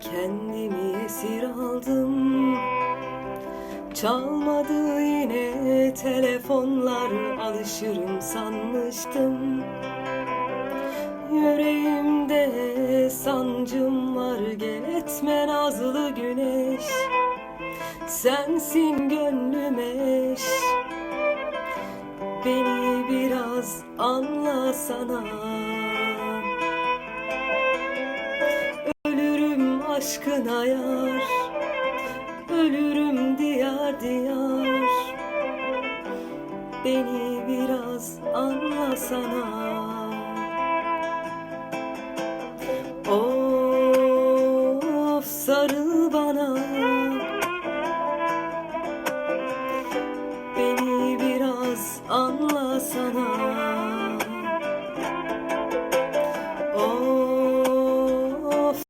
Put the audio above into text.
Kendimi esir aldım. Çalmadı yine telefonlar Alışırım sanmıştım. Yüreğimde sancım var Gel etme nazlı güneş. Sensin gönlüm eş. Beni biraz anlasana aşkına yar Ölürüm diyar diyar. Beni biraz anlasana Of sarıl bana. Beni biraz anlasana Of.